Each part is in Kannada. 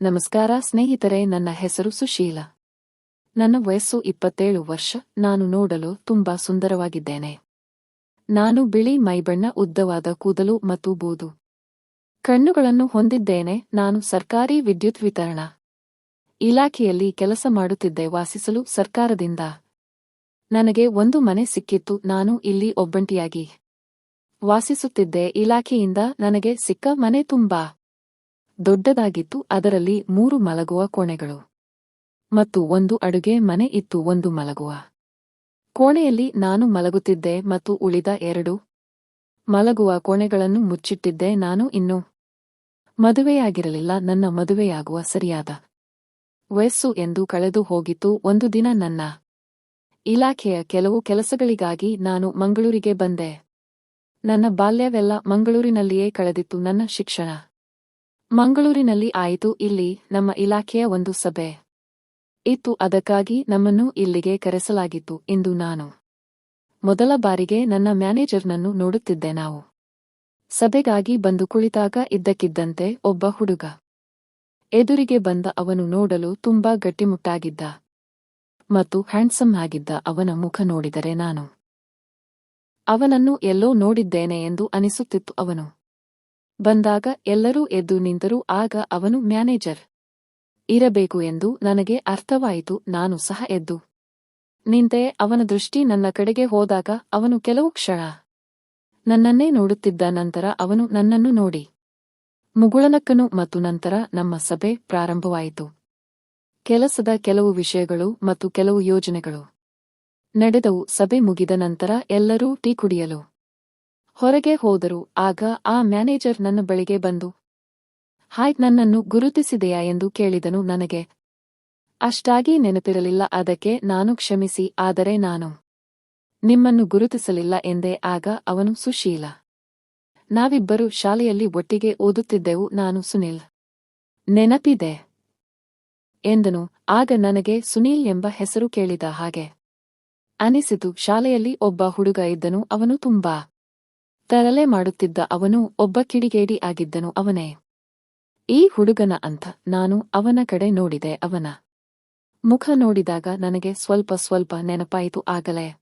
ನಮಸ್ಕಾರ ಸ್ನೇಹಿತರೆ, ನನ್ನ ಹೆಸರು ಸುಶೀಲ. ನನ್ನ ವಯಸ್ಸು ಇಪ್ಪತ್ತೇಳು ವರ್ಷ, ನಾನು ನೋಡಲು ತುಂಬಾ ಸುಂದರವಾಗಿದ್ದೇನೆ. ನಾನು ಬಿಳಿ ಮೈಬಣ್ಣ, ಉದ್ದವಾದ ಕೂದಲು ಮತ್ತು ಬೂದು. ಕಣ್ಣುಗಳನ್ನು ಹೊಂದಿದ್ದೇನೆ, ನಾನು ಸರ್ಕಾರಿ ವಿದ್ಯುತ್ ವಿತರಣಾ ಇಲಾಖೆಯಲ್ಲಿ ಕೆಲಸ ಮಾಡುತ್ತಿದ್ದೆ, ವಾಸಿಸಲು ಸರ್ಕಾರದಿಂದ. ನನಗೆ ಒಂದು ಮನೆ ಸಿಕ್ಕಿತ್ತು, ನಾನು ಇಲ್ಲಿ ಒಬ್ಬಂಟಿಯಾಗಿ ವಾಸಿಸುತ್ತಿದ್ದೆ, ಇಲಾಖೆಯಿಂದ ನನಗೆ ಸಿಕ್ಕ ಮನೆ ತುಂಬಾ. ದೊಡ್ಡದಾಗಿತ್ತು, ಅದರಲ್ಲಿ ಮೂರು ಮಲಗುವ ಕೋಣೆಗಳು ಮತ್ತು ಒಂದು ಅಡುಗೆ ಮನೆ ಇತ್ತು, ಒಂದು ಮಲಗುವ ಕೋಣೆಯಲ್ಲಿ ನಾನು ಮಲಗುತ್ತಿದ್ದೆ ಮತ್ತು ಉಳಿದ ಎರಡು ಮಲಗುವ ಕೋಣೆಗಳನ್ನು ಮುಚ್ಚಿಟ್ಟಿದ್ದೆ, ನಾನು ಇನ್ನು ಮದುವೆಯಾಗಿರಲಿಲ್ಲ, ನನ್ನ ಮದುವೆಯಾಗುವ ಸರಿಯಾದ ವಯಸ್ಸು ಎಂದು ಕಳೆದು ಹೋಗಿತ್ತು, ಒಂದು ದಿನ ನನ್ನ ಇಲಾಖೆಯ ಕೆಲವು ಕೆಲಸಗಳಿಗಾಗಿ ನಾನು ಮಂಗಳೂರಿಗೆ ಬಂದೆ. ನನ್ನ ಬಾಲ್ಯವೆಲ್ಲ ಮಂಗಳೂರಿನಲ್ಲಿಯೇ ಕಳೆದಿತ್ತು, ನನ್ನ ಶಿಕ್ಷಣ ಮಂಗಳೂರಿನಲ್ಲಿ ಆಯಿತು, ಇಲ್ಲಿ ನಮ್ಮ ಇಲಾಖೆಯ ಒಂದು ಸಭೆ ಇತ್ತು. ಅದಕ್ಕಾಗಿ ನಮ್ಮನ್ನು ಇಲ್ಲಿಗೆ ಕರೆಸಲಾಗಿತ್ತು ಇಂದು ನಾನು ಮೊದಲ ಬಾರಿಗೆ ನನ್ನ ಮ್ಯಾನೇಜರ್ನನ್ನು ನೋಡುತ್ತಿದ್ದೆ. ನಾವು ಸಭೆಗಾಗಿ ಬಂದು ಕುಳಿತಾಗ ಇದ್ದಕ್ಕಿದ್ದಂತೆ ಒಬ್ಬ ಹುಡುಗ ಎದುರಿಗೆ ಬಂದ ಅವನು ನೋಡಲು ತುಂಬಾ ಗಟ್ಟಿಮುಟ್ಟಾಗಿದ್ದ ಮತ್ತು ಹ್ಯಾಂಡ್ಸಮ್ ಆಗಿದ್ದ ಅವನ ಮುಖ ನೋಡಿದರೆ ನಾನು ಅವನನ್ನು ಎಲ್ಲೋ ನೋಡಿದ್ದೇನೆ ಎಂದು ಅನಿಸುತ್ತಿತ್ತು ಅವನು. ಬಂದಾಗ ಎಲ್ಲರೂ ಎದ್ದು ನಿಂತರು, ಆಗ ಅವನು ಮ್ಯಾನೇಜರ್ ಇರಬೇಕು ಎಂದು ನನಗೆ ಅರ್ಥವಾಯಿತು, ನಾನು ಸಹ ಎದ್ದು ನಿಂತೆ ಅವನ ದೃಷ್ಟಿ ನನ್ನ ಕಡೆಗೆ ಹೋದಾಗ ಅವನು ಕೆಲವು ಕ್ಷಣ ನನ್ನನ್ನೇ ನೋಡುತ್ತಿದ್ದ ನಂತರ ಅವನು ನನ್ನನ್ನು ನೋಡಿ ಮುಗುಳನಕ್ಕನು ಮತ್ತು ನಂತರ ನಮ್ಮ ಸಭೆ ಪ್ರಾರಂಭವಾಯಿತು. ಕೆಲಸದ ಕೆಲವು ವಿಷಯಗಳು ಮತ್ತು ಕೆಲವು ಯೋಜನೆಗಳು ನಡೆದವು, ಸಭೆ ಮುಗಿದ ನಂತರ ಎಲ್ಲರೂ ಟೀ ಕುಡಿಯಲು ಹೊರಗೆ ಹೋದರು. ಆಗ ಆ ಮ್ಯಾನೇಜರ್ ನನ್ನ ಬಳಿಗೆ ಬಂದು, ಹಾಯ್, ನನ್ನನ್ನು ಗುರುತಿಸಿದೆಯಾ? ಎಂದು ಕೇಳಿದನು ನನಗೆ. ಅಷ್ಟಾಗಿ ನೆನಪಿರಲಿಲ್ಲ. ಅದಕ್ಕೆ ನಾನು ಕ್ಷಮಿಸಿ. ಆದರೆ ನಾನು ನಿಮ್ಮನ್ನು ಗುರುತಿಸಲಿಲ್ಲ ಎಂದೇ. ಆಗ ಅವನು ಸುಶೀಲ, ನಾವಿಬ್ಬರು ಶಾಲೆಯಲ್ಲಿ ಒಟ್ಟಿಗೆ ಓದುತ್ತಿದ್ದೆವು. ನಾನು ಸುನಿಲ್, ನೆನಪಿದೆ? ಎಂದನು. ಆಗ ನನಗೆ ಸುನೀಲ್ ಎಂಬ ಹೆಸರು ಕೇಳಿದ ಹಾಗೆ ಅನಿಸಿತು. ಶಾಲೆಯಲ್ಲಿ ಒಬ್ಬ ಹುಡುಗ ಇದ್ದನು. ಅವನು ತುಂಬಾ ತರಲೆ ಮಾಡುತ್ತಿದ್ದ ಅವನು ಒಬ್ಬ ಕಿಡಿಗೇಡಿ ಆಗಿದ್ದನು ಅವನೇ. ಈ ಹುಡುಗನ ಅಂತ ನಾನು ಅವನ ಕಡೆ ನೋಡಿದೆ ಅವನ. ಮುಖ ನೋಡಿದಾಗ ನನಗೆ ಸ್ವಲ್ಪ ಸ್ವಲ್ಪ ನೆನಪಾಯಿತು ಆಗಲೇ.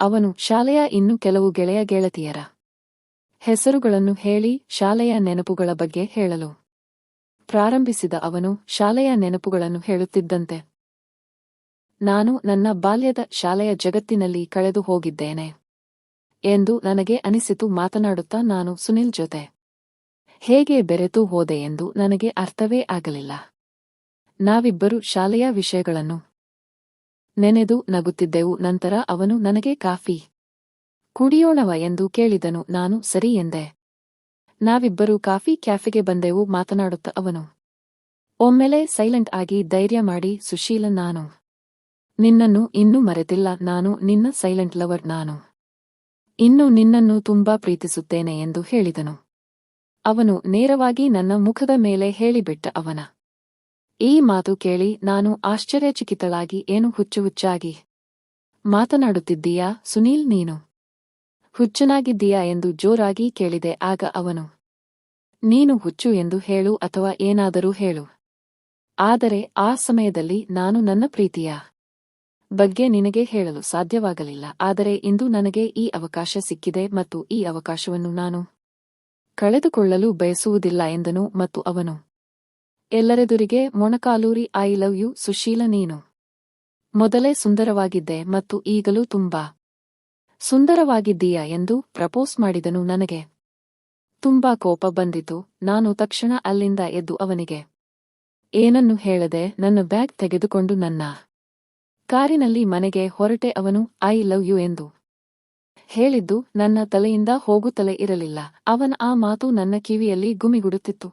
ಅವನು ಶಾಲೆಯ ಇನ್ನು ಕೆಲವು ಗೆಳೆಯ ಗೆಳತಿಯರ ಹೆಸರುಗಳನ್ನು ಹೇಳಿ ಶಾಲೆಯ ನೆನಪುಗಳ ಬಗ್ಗೆ ಹೇಳಲು. ಪ್ರಾರಂಭಿಸಿದ ಅವನು ಶಾಲೆಯ ನೆನಪುಗಳನ್ನು ಹೇಳುತ್ತಿದ್ದಂತೆ. ನಾನು ನನ್ನ ಬಾಲ್ಯದ ಶಾಲೆಯ ಜಗತ್ತಿನಲ್ಲಿ ಕಳೆದು ಹೋಗಿದ್ದೇನೆ. ಎಂದು ನನಗೆ ಅನಿಸಿತು, ಮಾತನಾಡುತ್ತಾ ನಾನು ಸುನಿಲ್ ಜೊತೆ. ಹೇಗೆ ಬೆರೆತು ಹೋದೆ ಎಂದು ನನಗೆ ಅರ್ಥವೇ ಆಗಲಿಲ್ಲ. ನಾವಿಬ್ಬರು ಶಾಲೆಯ ವಿಷಯಗಳನ್ನು ನೆನೆದು ನಗುತ್ತಿದ್ದೆವು, ನಂತರ ಅವನು ನನಗೆ ಕಾಫಿ ಕುಡಿಯೋಣವ ಎಂದು ಕೇಳಿದನು, ನಾನು ಸರಿ ಎಂದೆ. ನಾವಿಬ್ಬರು ಕಾಫಿ ಕ್ಯಾಫೆಗೆ ಬಂದೆವು, ಮಾತನಾಡುತ್ತ ಅವನು. ಒಮ್ಮೆಲೆ ಸೈಲೆಂಟ್ ಆಗಿ ಧೈರ್ಯ ಮಾಡಿ, ಸುಶೀಲ, ನಾನು ನಿನ್ನನ್ನು ಇನ್ನೂ ಮರೆತಿಲ್ಲ, ನಾನು ನಿನ್ನ ಸೈಲೆಂಟ್ ಲವರ್, ನಾನು ಇನ್ನು ನಿನ್ನನ್ನು ತುಂಬಾ ಪ್ರೀತಿಸುತ್ತೇನೆ ಎಂದು ಹೇಳಿದನು. ಅವನು ನೇರವಾಗಿ ನನ್ನ ಮುಖದ ಮೇಲೆ ಹೇಳಿಬಿಟ್ಟ ಅವನ. ಈ ಮಾತು ಕೇಳಿ ನಾನು ಆಶ್ಚರ್ಯಚಕಿತಳಾಗಿ ಏನು ಹುಚ್ಚು ಹುಚ್ಚಾಗಿ ಮಾತನಾಡುತ್ತಿದ್ದೀಯಾ ಸುನೀಲ್ ನೀನು? ಹುಚ್ಚನಾಗಿದ್ದೀಯಾ ಎಂದು ಜೋರಾಗಿ ಕೇಳಿದೆ ಆಗ ಅವನು. ನೀನು ಹುಚ್ಚು ಎಂದು ಹೇಳು ಅಥವಾ ಏನಾದರೂ ಹೇಳು. ಆದರೆ ಆ ಸಮಯದಲ್ಲಿ ನಾನು ನನ್ನ ಪ್ರೀತಿಯ? ಬಗ್ಗೆ ನಿನಗೆ ಹೇಳಲು ಸಾಧ್ಯವಾಗಲಿಲ್ಲ. ಆದರೆ ಇಂದು ನನಗೆ ಈ ಅವಕಾಶ ಸಿಕ್ಕಿದೆ ಮತ್ತು ಈ ಅವಕಾಶವನ್ನು ನಾನು ಕಳೆದುಕೊಳ್ಳಲು ಬಯಸುವುದಿಲ್ಲ ಎಂದನು ಮತ್ತು ಅವನು, ಎಲ್ಲರೆದುರಿಗೆ ಮೊಣಕಾಲೂರಿ ಐ ಲವ್ ಯು ಸುಶೀಲ, ನೀನು ಮೊದಲೇ ಸುಂದರವಾಗಿದ್ದೆ ಮತ್ತು ಈಗಲೂ ತುಂಬಾ ಸುಂದರವಾಗಿದ್ದೀಯಾ? ಎಂದು ಪ್ರಪೋಸ್ ಮಾಡಿದನು ನನಗೆ. ತುಂಬಾ ಕೋಪ ಬಂದಿತು. ನಾನು ತಕ್ಷಣ ಅಲ್ಲಿಂದ ಎದ್ದು ಅವನಿಗೆ, ಏನನ್ನು ಹೇಳದೆ? ನನ್ನ ಬ್ಯಾಗ್ ತೆಗೆದುಕೊಂಡು ನನ್ನ ಕಾರಿನಲ್ಲಿ ಮನೆಗೆ ಹೊರಟೆ ಅವನು, ಐ ಲವ್ ಯು ಎಂದು ಹೇಳಿದ್ದು ನನ್ನ ತಲೆಯಿಂದ ಹೋಗುತ್ತಲೇ ಇರಲಿಲ್ಲ. ಅವನ ಆ ಮಾತು ನನ್ನ ಕಿವಿಯಲ್ಲಿ ಗುಮಿಗುಡುತ್ತಿತ್ತು.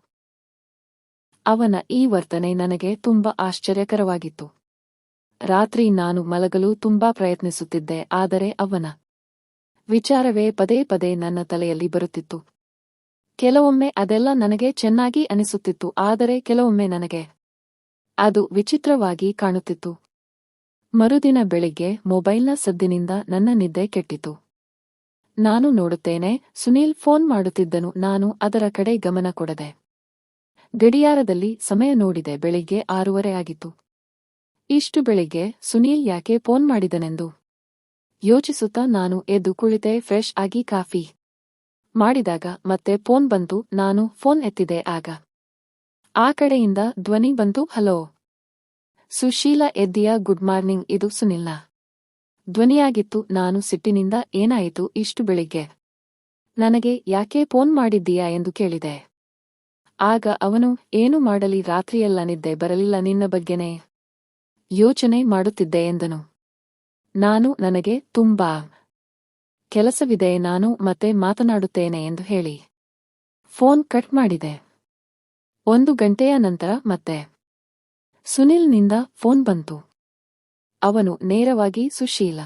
ಅವನ ಈ ವರ್ತನೆ ನನಗೆ ತುಂಬಾ ಆಶ್ಚರ್ಯಕರವಾಗಿತ್ತು. ರಾತ್ರಿ ನಾನು ಮಲಗಲು ತುಂಬಾ ಪ್ರಯತ್ನಿಸುತ್ತಿದ್ದೆ, ಆದರೆ ಅವನ ವಿಚಾರವೇ ಪದೇ ಪದೇ ನನ್ನ ತಲೆಯಲ್ಲಿ ಬರುತ್ತಿತ್ತು. ಕೆಲವೊಮ್ಮೆ ಅದೆಲ್ಲ ನನಗೆ ಚೆನ್ನಾಗಿ ಅನಿಸುತ್ತಿತ್ತು, ಆದರೆ ಕೆಲವೊಮ್ಮೆ ನನಗೆ ಅದು ವಿಚಿತ್ರವಾಗಿ ಕಾಣುತ್ತಿತ್ತು. ಮರುದಿನ ಬೆಳಿಗ್ಗೆ ಮೊಬೈಲ್ನ ಸದ್ದಿನಿಂದ ನನ್ನ ನಿದ್ದೆ ಕೆಟ್ಟಿತು. ನಾನು ನೋಡುತ್ತೇನೆ, ಸುನೀಲ್ ಫೋನ್ ಮಾಡುತ್ತಿದ್ದನು, ನಾನು ಅದರ ಕಡೆ ಗಮನ ಕೊಡದೆ. ಗಡಿಯಾರದಲ್ಲಿ ಸಮಯ ನೋಡಿದೆ, ಬೆಳಿಗ್ಗೆ ಆರೂವರೆ ಆಗಿತ್ತು. ಇಷ್ಟು ಬೆಳಿಗ್ಗೆ ಸುನೀಲ್ ಯಾಕೆ ಫೋನ್ ಮಾಡಿದನೆಂದು. ಯೋಚಿಸುತ್ತಾ ನಾನು ಎದ್ದು ಕುಳಿತೆ, ಫ್ರೆಶ್ ಆಗಿ ಕಾಫಿ ಮಾಡಿದಾಗ ಮತ್ತೆ ಫೋನ್ ಬಂತು, ನಾನು ಫೋನ್ ಎತ್ತಿದೆ ಆಗ. ಆ ಕಡೆಯಿಂದ ಧ್ವನಿ ಬಂತು, ಹಲೋ. ಸುಶೀಲ ಎದ್ದಿಯ, ಗುಡ್ ಮಾರ್ನಿಂಗ್, ಇದು ಸುನಿಲ್ಲ ಧ್ವನಿಯಾಗಿತ್ತು, ನಾನು ಸಿಟ್ಟಿನಿಂದ, ಏನಾಯಿತು, ಇಷ್ಟು ಬೆಳಿಗ್ಗೆ. ನನಗೆ ಯಾಕೆ ಫೋನ್ ಮಾಡಿದ್ದೀಯಾ ಎಂದು ಕೇಳಿದೆ. ಆಗ ಅವನು, ಏನು ಮಾಡಲಿ, ರಾತ್ರಿಯೆಲ್ಲ ನಿದ್ದೆ ಬರಲಿಲ್ಲ, ನಿನ್ನ ಬಗ್ಗೆನೇ. ಯೋಚನೆ ಮಾಡುತ್ತಿದ್ದೆ, ಎಂದನು. ನಾನು ನನಗೆ ತುಂಬಾ ಕೆಲಸವಿದೆ, ನಾನು ಮತ್ತೆ ಮಾತನಾಡುತ್ತೇನೆ, ಎಂದು ಹೇಳಿ. ಫೋನ್ ಕಟ್ ಮಾಡಿದೆ. ಒಂದು ಗಂಟೆಯ ನಂತರ ಮತ್ತೆ. ಸುನಿಲ್ನಿಂದ ಫೋನ್ ಬಂತು. ಅವನು ನೇರವಾಗಿ, ಸುಶೀಲ,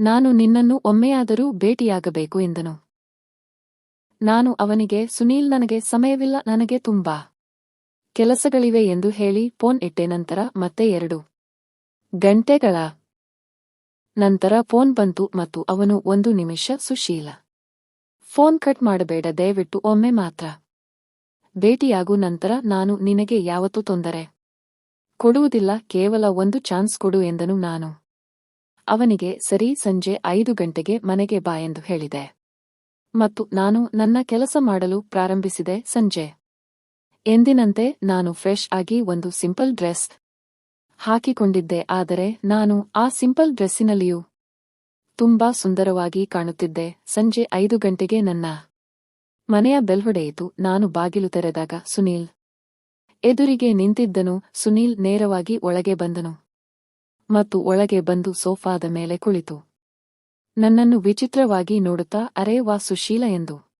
ನಾನು ನಿನ್ನನ್ನು ಒಮ್ಮೆಯಾದರೂ ಭೇಟಿಯಾಗಬೇಕು ಎಂದನು. ನಾನು ಅವನಿಗೆ, ಸುನೀಲ್, ನನಗೆ ಸಮಯವಿಲ್ಲ, ನನಗೆ ತುಂಬಾ ಕೆಲಸಗಳಿವೆ ಎಂದು ಹೇಳಿ ಫೋನ್ ಇಟ್ಟೆ ನಂತರ ಮತ್ತೆ ಎರಡು ಗಂಟೆಗಳ ನಂತರ ಫೋನ್ ಬಂತು ಮತ್ತು ಅವನು, ಒಂದು ನಿಮಿಷ, ಸುಶೀಲ, ಫೋನ್ ಕಟ್ ಮಾಡಬೇಡ, ದಯವಿಟ್ಟು ಒಮ್ಮೆ ಮಾತ್ರ. ಭೇಟಿಯಾಗು ನಂತರ ನಾನು ನಿನಗೆ ಯಾವತ್ತೂ ತೊಂದರೆ ಕೊಡುವುದಿಲ್ಲ, ಕೇವಲ ಒಂದು ಚಾನ್ಸ್ ಕೊಡು ಎಂದನು ನಾನು. ಅವನಿಗೆ, ಸರಿ, ಸಂಜೆ ಐದು ಗಂಟೆಗೆ ಮನೆಗೆ ಬಾ ಎಂದು ಹೇಳಿದೆ. ಮತ್ತು ನಾನು ನನ್ನ ಕೆಲಸ ಮಾಡಲು ಪ್ರಾರಂಭಿಸಿದೆ ಸಂಜೆ. ಎಂದಿನಂತೆ ನಾನು ಫ್ರೆಶ್ ಆಗಿ ಒಂದು ಸಿಂಪಲ್ ಡ್ರೆಸ್ ಹಾಕಿಕೊಂಡಿದ್ದೆ, ಆದರೆ ನಾನು ಆ ಸಿಂಪಲ್ ಡ್ರೆಸ್ಸಿನಲ್ಲಿಯೂ ತುಂಬಾ ಸುಂದರವಾಗಿ ಕಾಣುತ್ತಿದ್ದೆ. ಸಂಜೆ ಐದು ಗಂಟೆಗೆ ನನ್ನ ಮನೆಯ ಬೆಲ್ಹೊಡೆಯಿತು ನಾನು ಬಾಗಿಲು ತೆರೆದಾಗ ಸುನೀಲ್ ಎದುರಿಗೆ ನಿಂತಿದ್ದನು, ಸುನೀಲ್ ನೇರವಾಗಿ ಒಳಗೆ ಬಂದನು. ಮತ್ತು ಒಳಗೆ ಬಂದು ಸೋಫಾದ ಮೇಲೆ ಕುಳಿತು. ನನ್ನನ್ನು ವಿಚಿತ್ರವಾಗಿ ನೋಡುತ್ತಾ, ಅರೇ ವಾ ಸುಶೀಲ ಎಂದು.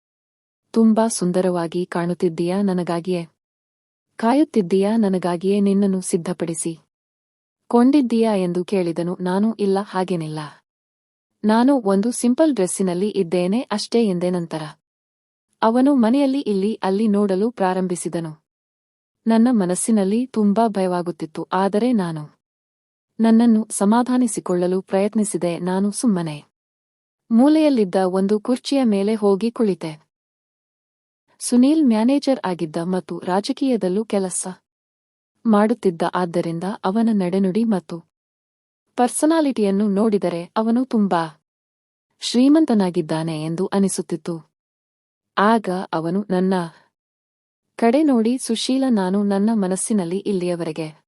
ತುಂಬಾ ಸುಂದರವಾಗಿ ಕಾಣುತ್ತಿದ್ದೀಯಾ ನನಗಾಗಿಯೇ? ಕಾಯುತ್ತಿದ್ದೀಯಾ ನನಗಾಗಿಯೇ ನಿನ್ನನ್ನು ಸಿದ್ಧಪಡಿಸಿ? ಕೊಂಡಿದ್ದೀಯಾ ಎಂದು ಕೇಳಿದನು, ನಾನು ಇಲ್ಲ, ಹಾಗೇನಿಲ್ಲ. ನಾನು ಒಂದು ಸಿಂಪಲ್ ಡ್ರೆಸ್ಸಿನಲ್ಲಿ ಇದ್ದೇನೆ, ಅಷ್ಟೇ ಎಂದೆ ನಂತರ. ಅವನು ಮನೆಯಲ್ಲಿ ಇಲ್ಲಿ, ಅಲ್ಲಿ ನೋಡಲು ಪ್ರಾರಂಭಿಸಿದನು. ನನ್ನ ಮನಸ್ಸಿನಲ್ಲಿ ತುಂಬಾ ಭಯವಾಗುತ್ತಿತ್ತು, ಆದರೆ ನಾನು ನನ್ನನ್ನು ಸಮಾಧಾನಿಸಿಕೊಳ್ಳಲು ಪ್ರಯತ್ನಿಸಿದೆ, ನಾನು ಸುಮ್ಮನೆ. ಮೂಲೆಯಲ್ಲಿದ್ದ ಒಂದು ಕುರ್ಚಿಯ ಮೇಲೆ ಹೋಗಿ ಕುಳಿತೆ. ಸುನೀಲ್ ಮ್ಯಾನೇಜರ್ ಆಗಿದ್ದ ಮತ್ತು ರಾಜಕೀಯದಲ್ಲೂ ಕೆಲಸ ಮಾಡುತ್ತಿದ್ದ, ಆದ್ದರಿಂದ ಅವನ ನಡೆನುಡಿ ಮತ್ತು ಪರ್ಸನಾಲಿಟಿಯನ್ನು ನೋಡಿದರೆ ಅವನು ತುಂಬಾ ಶ್ರೀಮಂತನಾಗಿದ್ದಾನೆ ಎಂದು ಅನಿಸುತ್ತಿತ್ತು. ಆಗ ಅವನು ನನ್ನ ಕಡೆ ನೋಡಿ ಸುಶೀಲ ನಾನು ನನ್ನ ಮನಸ್ಸಿನಲ್ಲಿ ಇಲ್ಲಿಯವರೆಗೆ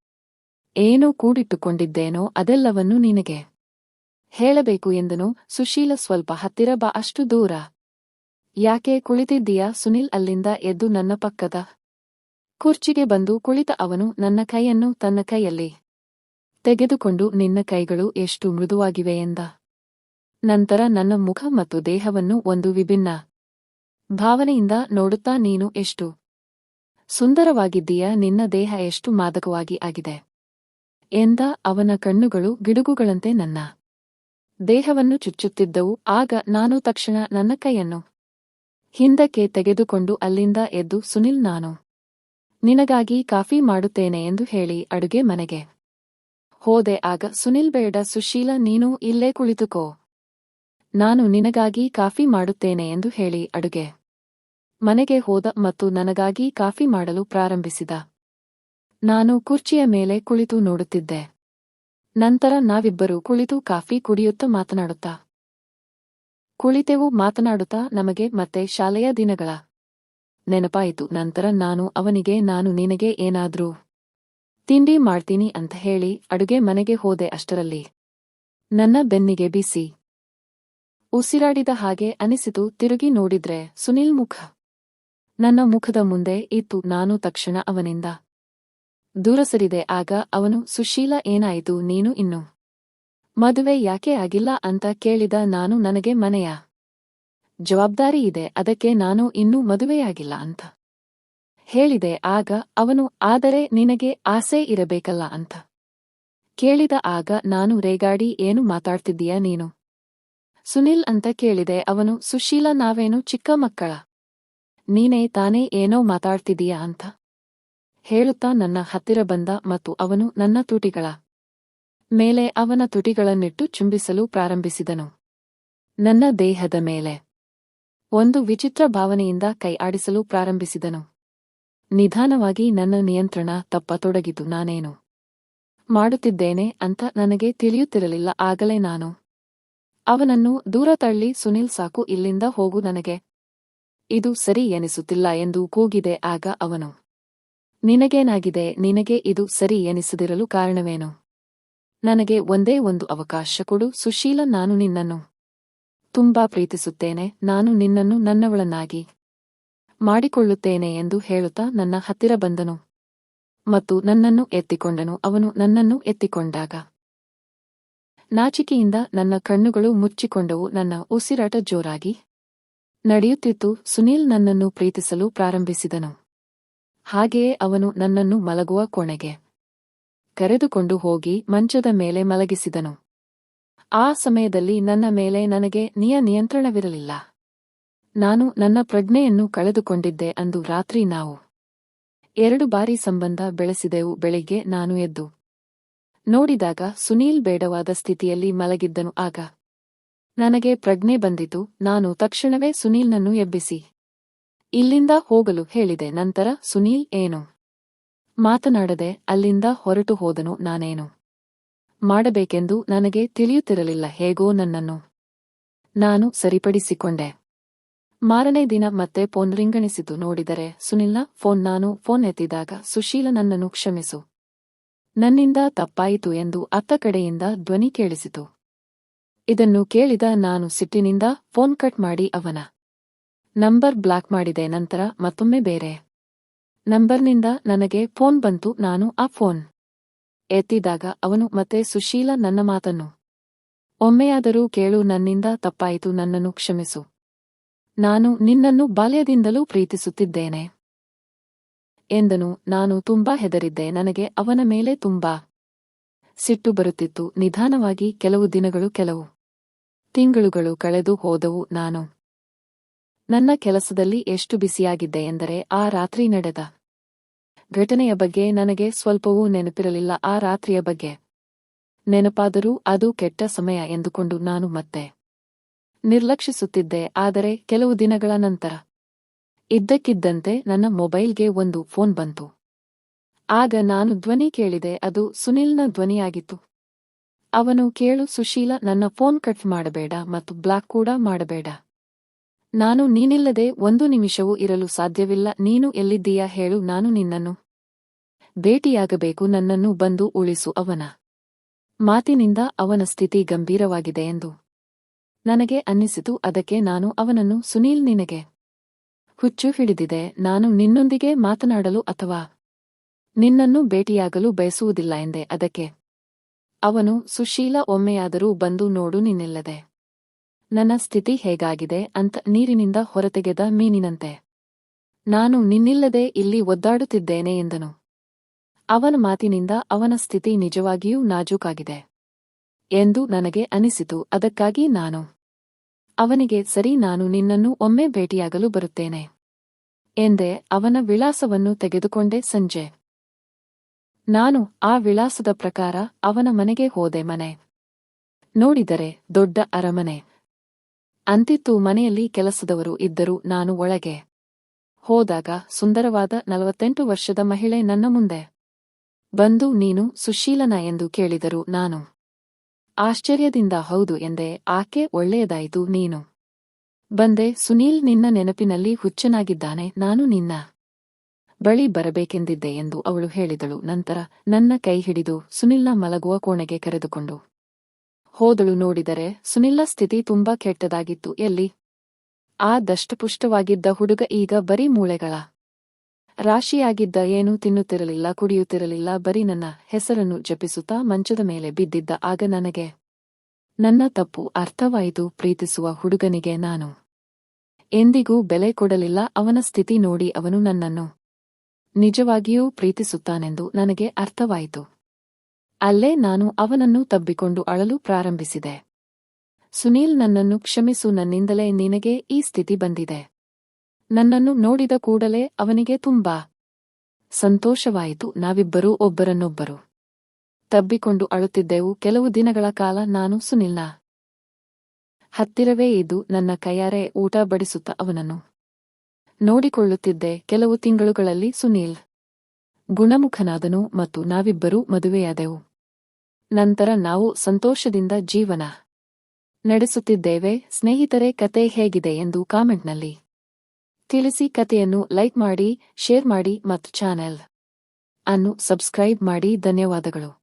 ಏನೋ ಕೂಡಿಟ್ಟುಕೊಂಡಿದ್ದೇನೋ ಅದೆಲ್ಲವನ್ನೂ ನಿನಗೆ ಹೇಳಬೇಕು ಎಂದನು. ಸುಶೀಲ ಸ್ವಲ್ಪ ಹತ್ತಿರ ಬಾ, ಅಷ್ಟು ದೂರ. ಯಾಕೆ ಕುಳಿತಿದ್ದೀಯಾ? ಸುನಿಲ್ ಅಲ್ಲಿಂದ ಎದ್ದು ನನ್ನ ಪಕ್ಕದ ಕುರ್ಚಿಗೆ ಬಂದು ಕುಳಿತ ಅವನು ನನ್ನ ಕೈಯನ್ನು ತನ್ನ ಕೈಯಲ್ಲಿ ತೆಗೆದುಕೊಂಡು, ನಿನ್ನ ಕೈಗಳು ಎಷ್ಟು ಮೃದುವಾಗಿವೆ ಎಂದ ನಂತರ ನನ್ನ ಮುಖ ಮತ್ತು ದೇಹವನ್ನು ಒಂದು ವಿಭಿನ್ನ ಭಾವನೆಯಿಂದ ನೋಡುತ್ತಾ, ನೀನು ಎಷ್ಟು ಸುಂದರವಾಗಿದ್ದೀಯ? ನಿನ್ನ ದೇಹ ಎಷ್ಟು ಮಾದಕವಾಗಿ ಆಗಿದೆ? ಎಂದ, ಅವನ ಕಣ್ಣುಗಳು ಗಿಡುಗುಗಳಂತೆ ನನ್ನ ದೇಹವನ್ನು ಚುಚ್ಚುತ್ತಿದ್ದವು. ಆಗ ನಾನು ತಕ್ಷಣ ನನ್ನ ಕೈಯನ್ನು ಹಿಂದಕ್ಕೆ ತೆಗೆದುಕೊಂಡು ಅಲ್ಲಿಂದ ಎದ್ದು, ಸುನಿಲ್ ನಾನು ನಿನಗಾಗಿ ಕಾಫಿ ಮಾಡುತ್ತೇನೆ ಎಂದು ಹೇಳಿ ಅಡುಗೆ ಮನೆಗೆ ಹೋದೆ. ಆಗ, ಸುನಿಲ್ ಬೇಡ, ಸುಶೀಲ, ನೀನು ಇಲ್ಲೇ ಕುಳಿತುಕೋ. ನಾನು ನಿನಗಾಗಿ ಕಾಫಿ ಮಾಡುತ್ತೇನೆ ಎಂದು ಹೇಳಿ ಅಡುಗೆ ಮನೆಗೆ ಹೋದ ಮತ್ತು ನನಗಾಗಿ ಕಾಫಿ ಮಾಡಲು ಪ್ರಾರಂಭಿಸಿದ. ನಾನು ಕುರ್ಚಿಯ ಮೇಲೆ ಕುಳಿತು ನೋಡುತ್ತಿದ್ದೆ. ನಂತರ ನಾವಿಬ್ಬರು ಕುಳಿತು ಕಾಫಿ ಕುಡಿಯುತ್ತಾ ಮಾತನಾಡುತ್ತಾ. ಕುಳಿತೆವು ಮಾತನಾಡುತ್ತಾ ನಮಗೆ ಮತ್ತೆ ಶಾಲೆಯ ದಿನಗಳ ನೆನಪಾಯಿತು. ನಂತರ ನಾನು ಅವನಿಗೆ, ನಾನು ನಿನಗೆ ಏನಾದ್ರೂ ತಿಂಡಿ ಮಾಡ್ತೀನಿ ಅಂತ ಹೇಳಿ ಅಡುಗೆ ಮನೆಗೆ ಹೋದೆ ಅಷ್ಟರಲ್ಲಿ. ನನ್ನ ಬೆನ್ನಿಗೆ ಬಿಸಿ ಉಸಿರಾಡಿದ ಹಾಗೆ ಅನಿಸಿತು. ತಿರುಗಿ ನೋಡಿದ್ರೆ ಸುನಿಲ್ ಮುಖ ನನ್ನ ಮುಖದ ಮುಂದೆ ಇತ್ತು ನಾನು ತಕ್ಷಣ ಅವನಿಂದ. ದೂರ ಸರಿದೆ, ಆಗ ಅವನು, ಸುಶೀಲ, ಏನಾಯಿತು? ನೀನು ಇನ್ನು? ಮದುವೆ ಯಾಕೆ ಆಗಿಲ್ಲ ಅಂತ ಕೇಳಿದ ನಾನು, ನನಗೆ ಮನೆಯ ಜವಾಬ್ದಾರಿ ಇದೆ, ಅದಕ್ಕೆ ನಾನು ಇನ್ನೂ ಮದುವೆಯಾಗಿಲ್ಲ ಅಂತ ಹೇಳಿದೆ. ಆಗ ಅವನು, ಆದರೆ ನಿನಗೆ ಆಸೆ ಇರಬೇಕಲ್ಲ ಅಂತ ಕೇಳಿದ. ಆಗ ನಾನು, ರೇಗಾಡಿ, ಏನು ಮಾತಾಡ್ತಿದ್ದೀಯ ನೀನು? ಸುನಿಲ್ ಅಂತ ಕೇಳಿದೆ. ಅವನು, ಸುಶೀಲ, ನಾವೇನು ಚಿಕ್ಕ ಮಕ್ಕಳ ನೀನೇ ತಾನೇ ಏನೋ ಮಾತಾಡ್ತಿದೀಯಾ ಅಂತ ಹೇಳುತ್ತಾ ನನ್ನ ಹತ್ತಿರ ಬಂದ ಮತ್ತು ಅವನು ನನ್ನ ತುಟಿಗಳ ಮೇಲೆ ಅವನ ತುಟಿಗಳನ್ನಿಟ್ಟು ಚುಂಬಿಸಲು ಪ್ರಾರಂಭಿಸಿದನು. ನನ್ನ ದೇಹದ ಮೇಲೆ ಒಂದು ವಿಚಿತ್ರ ಭಾವನೆಯಿಂದ ಕೈ ಆಡಿಸಲು ಪ್ರಾರಂಭಿಸಿದನು. ನಿಧಾನವಾಗಿ ನನ್ನ ನಿಯಂತ್ರಣ ತಪ್ಪತೊಡಗಿತು ನಾನೇನು ಮಾಡುತ್ತಿದ್ದೇನೆ ಅಂತ ನನಗೆ ತಿಳಿಯುತ್ತಿರಲಿಲ್ಲ ಆಗಲೇ ನಾನು ಅವನನ್ನು ದೂರ ತಳ್ಳಿ ಸುನಿಲ್ ಸಾಕು ಇಲ್ಲಿಂದ ಹೋಗು ನನಗೆ ಇದು ಸರಿ ಎನಿಸುತ್ತಿಲ್ಲ ಎಂದು ಕೂಗಿದೆ ಆಗ ಅವನು. ನಿನಗೇನಾಗಿದೆ? ನಿನಗೆ ಇದು ಸರಿ ಎನಿಸದಿರಲು ಕಾರಣವೇನು? ನನಗೆ ಒಂದೇ ಒಂದು ಅವಕಾಶ ಕೊಡು. ಸುಶೀಲ, ನಾನು ನಿನ್ನನ್ನು ತುಂಬಾ ಪ್ರೀತಿಸುತ್ತೇನೆ. ನಾನು ನಿನ್ನನ್ನು ನನ್ನವಳನ್ನಾಗಿ ಮಾಡಿಕೊಳ್ಳುತ್ತೇನೆ ಎಂದು ಹೇಳುತ್ತಾ ನನ್ನ ಹತ್ತಿರ ಬಂದನು ಮತ್ತು ನನ್ನನ್ನು ಎತ್ತಿಕೊಂಡನು. ಅವನು ನನ್ನನ್ನು ಎತ್ತಿಕೊಂಡಾಗ ನಾಚಿಕೆಯಿಂದ ನನ್ನ ಕಣ್ಣುಗಳು ಮುಚ್ಚಿಕೊಂಡವು. ನನ್ನ ಉಸಿರಾಟ ಜೋರಾಗಿ ನಡೆಯುತ್ತಿತ್ತು, ಸುನೀಲ್ ನನ್ನನ್ನು ಪ್ರೀತಿಸಲು ಪ್ರಾರಂಭಿಸಿದನು. ಹಾಗೆಯೇ ಅವನು ನನ್ನನ್ನು ಮಲಗುವ ಕೋಣೆಗೆ ಕರೆದುಕೊಂಡು ಹೋಗಿ ಮಂಚದ ಮೇಲೆ ಮಲಗಿಸಿದನು. ಆ ಸಮಯದಲ್ಲಿ ನನ್ನ ಮೇಲೆ ನನಗೆ ನಿಯ ನಿಯಂತ್ರಣವಿರಲಿಲ್ಲ. ನಾನು ನನ್ನ ಪ್ರಜ್ಞೆಯನ್ನು ಕಳೆದುಕೊಂಡಿದ್ದೆ ಅಂದು ರಾತ್ರಿ ನಾವು ಎರಡು ಬಾರಿ ಸಂಬಂಧ ಬೆಳೆಸಿದೆವು ಬೆಳಿಗ್ಗೆ ನಾನು ಎದ್ದು. ನೋಡಿದಾಗ ಸುನೀಲ್ ಬೇಡವಾದ ಸ್ಥಿತಿಯಲ್ಲಿ ಮಲಗಿದ್ದನು. ಆಗ ನನಗೆ ಪ್ರಜ್ಞೆ ಬಂದಿತು, ನಾನು ತಕ್ಷಣವೇ ಸುನೀಲ್ನನ್ನು ಎಬ್ಬಿಸಿ. ಇಲ್ಲಿಂದ ಹೋಗಲು ಹೇಳಿದೆ, ನಂತರ ಸುನೀಲ್ ಏನು? ಮಾತನಾಡದೆ ಅಲ್ಲಿಂದ ಹೊರಟು ಹೋದನು ನಾನೇನು? ಮಾಡಬೇಕೆಂದು ನನಗೆ ತಿಳಿಯುತ್ತಿರಲಿಲ್ಲ, ಹೇಗೋ ನನ್ನನ್ನು ನಾನು ಸರಿಪಡಿಸಿಕೊಂಡೆ. ಮಾರನೇ ದಿನ ಮತ್ತೆ ಫೋನ್ ರಿಂಗಣಿಸಿತು, ನೋಡಿದರೆ ಸುನಿಲ್ನ ಫೋನ್, ನಾನು ಫೋನ್ ಎತ್ತಿದಾಗ ಸುಶೀಲ ನನ್ನನ್ನು ಕ್ಷಮಿಸು. ನನ್ನಿಂದ ತಪ್ಪಾಯಿತು ಎಂದು ಅತ್ತ ಕಡೆಯಿಂದ ಧ್ವನಿ ಕೇಳಿಸಿತು. ಇದನ್ನು ಕೇಳಿದ ನಾನು ಸಿಟ್ಟಿನಿಂದ ಫೋನ್ ಕಟ್ ಮಾಡಿ ಅವನ. ನಂಬರ್ ಬ್ಲಾಕ್ ಮಾಡಿದೆ, ನಂತರ ಮತ್ತೊಮ್ಮೆ ಬೇರೆ. ನಂಬರ್ನಿಂದ ನನಗೆ ಫೋನ್ ಬಂತು, ನಾನು ಆ ಫೋನ್ ಎತ್ತಿದಾಗ ಅವನು ಮತ್ತೆ ಸುಶೀಲ ನನ್ನ ಮಾತನ್ನು. ಒಮ್ಮೆಯಾದರೂ ಕೇಳು, ನನ್ನಿಂದ ತಪ್ಪಾಯಿತು, ನನ್ನನ್ನು ಕ್ಷಮಿಸು. ನಾನು ನಿನ್ನನ್ನು ಬಾಲ್ಯದಿಂದಲೂ ಪ್ರೀತಿಸುತ್ತಿದ್ದೇನೆ ಎಂದನು. ನಾನು ತುಂಬಾ ಹೆದರಿದ್ದೆ, ನನಗೆ ಅವನ ಮೇಲೆ ತುಂಬಾ ಸಿಟ್ಟು ಬರುತ್ತಿತ್ತು. ನಿಧಾನವಾಗಿ ಕೆಲವು ದಿನಗಳು ಕೆಲವು ತಿಂಗಳುಗಳು ಕಳೆದು ಹೋದವು ನಾನು. ನನ್ನ ಕೆಲಸದಲ್ಲಿ ಎಷ್ಟು ಬಿಸಿಯಾಗಿದ್ದೆ ಎಂದರೆ ಆ ರಾತ್ರಿ ನಡೆದ ಘಟನೆಯ ಬಗ್ಗೆ ನನಗೆ ಸ್ವಲ್ಪವೂ ನೆನಪಿರಲಿಲ್ಲ. ಆ ರಾತ್ರಿಯ ಬಗ್ಗೆ ನೆನಪಾದರೂ ಅದು ಕೆಟ್ಟ ಸಮಯ ಎಂದುಕೊಂಡು ನಾನು ಮತ್ತೆ ನಿರ್ಲಕ್ಷಿಸುತ್ತಿದ್ದೆ. ಆದರೆ ಕೆಲವು ದಿನಗಳ ನಂತರ ಇದ್ದಕ್ಕಿದ್ದಂತೆ ನನ್ನ ಮೊಬೈಲ್ಗೆ ಒಂದು ಫೋನ್ ಬಂತು. ಆಗ ನಾನು ಧ್ವನಿ ಕೇಳಿದೆ, ಅದು ಸುನಿಲ್ನ ಧ್ವನಿಯಾಗಿತ್ತು. ಅವನು ಕೇಳು, ಸುಶೀಲ, ನನ್ನ ಫೋನ್ ಕಟ್ ಮಾಡಬೇಡ ಮತ್ತು ಬ್ಲಾಕ್ ಕೂಡ ಮಾಡಬೇಡ. ನಾನು ನೀನಿಲ್ಲದೆ ಒಂದು ನಿಮಿಷವೂ ಇರಲು ಸಾಧ್ಯವಿಲ್ಲ, ನೀನು ಎಲ್ಲಿದ್ದೀಯಾ ಹೇಳು, ನಾನು ನಿನ್ನನ್ನು ಭೇಟಿಯಾಗಬೇಕು, ನನ್ನನ್ನು ಬಂದು ಉಳಿಸು, ಅವನ ಮಾತಿನಿಂದ ಅವನ ಸ್ಥಿತಿ ಗಂಭೀರವಾಗಿದೆ ಎಂದು ನನಗೆ ಅನ್ನಿಸಿತು, ಅದಕ್ಕೆ ನಾನು ಅವನನ್ನು, ಸುನೀಲ್ ನಿನಗೆ ಹುಚ್ಚು ಹಿಡಿದಿದೆ, ನಾನು ನಿನ್ನೊಂದಿಗೆ ಮಾತನಾಡಲು ಅಥವಾ ನಿನ್ನನ್ನು ಭೇಟಿಯಾಗಲು ಬಯಸುವುದಿಲ್ಲ ಎಂದೆ. ಅದಕ್ಕೆ ಅವನು, ಸುಶೀಲ, ಒಮ್ಮೆಯಾದರೂ ಬಂದು ನೋಡು, ನಿನ್ನಿಲ್ಲದೆ ನನ್ನ ಸ್ಥಿತಿ ಹೇಗಾಗಿದೆ ಅಂತ ನೀರಿನಿಂದ ಹೊರತೆಗೆದ ಮೀನಿನಂತೆ. ನಾನು ನಿನ್ನಿಲ್ಲದೆ ಇಲ್ಲಿ ಒದ್ದಾಡುತ್ತಿದ್ದೇನೆ ಎಂದನು. ಅವನ ಮಾತಿನಿಂದ ಅವನ ಸ್ಥಿತಿ ನಿಜವಾಗಿಯೂ ನಾಜೂಕಾಗಿದೆ ಎಂದು ನನಗೆ ಅನಿಸಿತು. ಅದಕ್ಕಾಗಿ ನಾನು ಅವನಿಗೆ, ಸರಿ, ನಾನು ನಿನ್ನನ್ನು ಒಮ್ಮೆ ಭೇಟಿಯಾಗಲು ಬರುತ್ತೇನೆ ಎಂದೆ. ಅವನ ವಿಳಾಸವನ್ನು ತೆಗೆದುಕೊಂಡೆ. ಸಂಜೆ ನಾನು ಆ ವಿಳಾಸದ ಪ್ರಕಾರ ಅವನ ಮನೆಗೆ ಹೋದೆ ಮನೆ. ನೋಡಿದರೆ ದೊಡ್ಡ ಅರಮನೆ. ಅಂತಿತ್ತು ಮನೆಯಲ್ಲಿ ಕೆಲಸದವರು ಇದ್ದರು ನಾನು ಒಳಗೆ. ಹೋದಾಗ ಸುಂದರವಾದ ನಲವತ್ತೆಂಟು ವರ್ಷದ ಮಹಿಳೆ ನನ್ನ ಮುಂದೆ. ಬಂದು ನೀನು ಸುಶೀಲನ ಎಂದು ಕೇಳಿದರು ನಾನು. ಆಶ್ಚರ್ಯದಿಂದ ಹೌದು ಎಂದೆ, ಆಕೆ ಒಳ್ಳೆಯದಾಯಿತು ನೀನು. ಬಂದೆ, ಸುನೀಲ್ ನಿನ್ನ ನೆನಪಿನಲ್ಲಿ ಹುಚ್ಚನಾಗಿದ್ದಾನೆ, ನಾನು ನಿನ್ನ ಬಳಿ ಬರಬೇಕೆಂದಿದ್ದೆ ಎಂದು ಅವಳು ಹೇಳಿದಳು. ನಂತರ ನನ್ನ ಕೈ ಹಿಡಿದು ಸುನಿಲ್ಲ ಮಲಗುವ ಕೋಣೆಗೆ ಕರೆದುಕೊಂಡು ಹೋದಳು. ನೋಡಿದರೆ ಸುನಿಲ್ಲ ಸ್ಥಿತಿ ತುಂಬಾ ಕೆಟ್ಟದಾಗಿತ್ತು. ಎಲ್ಲಿ? ಆ ದಷ್ಟಪುಷ್ಟವಾಗಿದ್ದ ಹುಡುಗ ಈಗ ಬರೀ ಮೂಳೆಗಳ ರಾಶಿಯಾಗಿದ್ದ. ಏನೂ ತಿನ್ನುತ್ತಿರಲಿಲ್ಲ, ಕುಡಿಯುತ್ತಿರಲಿಲ್ಲ. ಬರೀ ನನ್ನ ಹೆಸರನ್ನು ಜಪಿಸುತ್ತಾ ಮಂಚದ ಮೇಲೆ ಬಿದ್ದಿದ್ದ. ಆಗ ನನಗೆ ನನ್ನ ತಪ್ಪು ಅರ್ಥವಾಯಿತು. ಪ್ರೀತಿಸುವ ಹುಡುಗನಿಗೆ ನಾನು ಎಂದಿಗೂ ಬೆಲೆ ಕೊಡಲಿಲ್ಲ. ಅವನ ಸ್ಥಿತಿ ನೋಡಿ ಅವನು ನನ್ನನ್ನು ನಿಜವಾಗಿಯೂ ಪ್ರೀತಿಸುತ್ತಾನೆಂದು ನನಗೆ ಅರ್ಥವಾಯಿತು. ಅಲ್ಲೇ ನಾನು ಅವನನ್ನು ತಬ್ಬಿಕೊಂಡು ಅಳಲು ಪ್ರಾರಂಭಿಸಿದೆ. ಸುನೀಲ್ ನನ್ನನ್ನು ಕ್ಷಮಿಸು, ನನ್ನಿಂದಲೇ ನಿನಗೆ ಈ ಸ್ಥಿತಿ ಬಂದಿದೆ. ನನ್ನನ್ನು ನೋಡಿದ ಕೂಡಲೇ ಅವನಿಗೆ ತುಂಬಾ ಸಂತೋಷವಾಯಿತು. ನಾವಿಬ್ಬರೂ ಒಬ್ಬರನ್ನೊಬ್ಬರು ತಬ್ಬಿಕೊಂಡು ಅಳುತ್ತಿದ್ದೆವು. ಕೆಲವು ದಿನಗಳ ಕಾಲ ನಾನು ಸುನಿಲ್ಲ ಹತ್ತಿರವೇ ಇದ್ದು ನನ್ನ ಕೈಯಾರೆ ಊಟ ಬಡಿಸುತ್ತ ಅವನನ್ನು ನೋಡಿಕೊಳ್ಳುತ್ತಿದ್ದೆ ಕೆಲವು ತಿಂಗಳುಗಳಲ್ಲಿ ಸುನೀಲ್. ಗುಣಮುಖನಾದನು ಮತ್ತು ನಾವಿಬ್ಬರೂ ಮದುವೆಯಾದೆವು. ನಂತರ ನಾವು ಸಂತೋಷದಿಂದ ಜೀವನ ನಡೆಸುತ್ತಿದ್ದೇವೆ. ಸ್ನೇಹಿತರೆ, ಕತೆ ಹೇಗಿದೆ ಎಂದು ಕಾಮೆಂಟ್ನಲ್ಲಿ ತಿಳಿಸಿ. ಕತೆಯನ್ನು ಲೈಕ್ ಮಾಡಿ, ಶೇರ್ ಮಾಡಿ ಮತ್ತು ಚಾನೆಲ್ ಅನ್ನು ಸಬ್ಸ್ಕ್ರೈಬ್ ಮಾಡಿ. ಧನ್ಯವಾದಗಳು.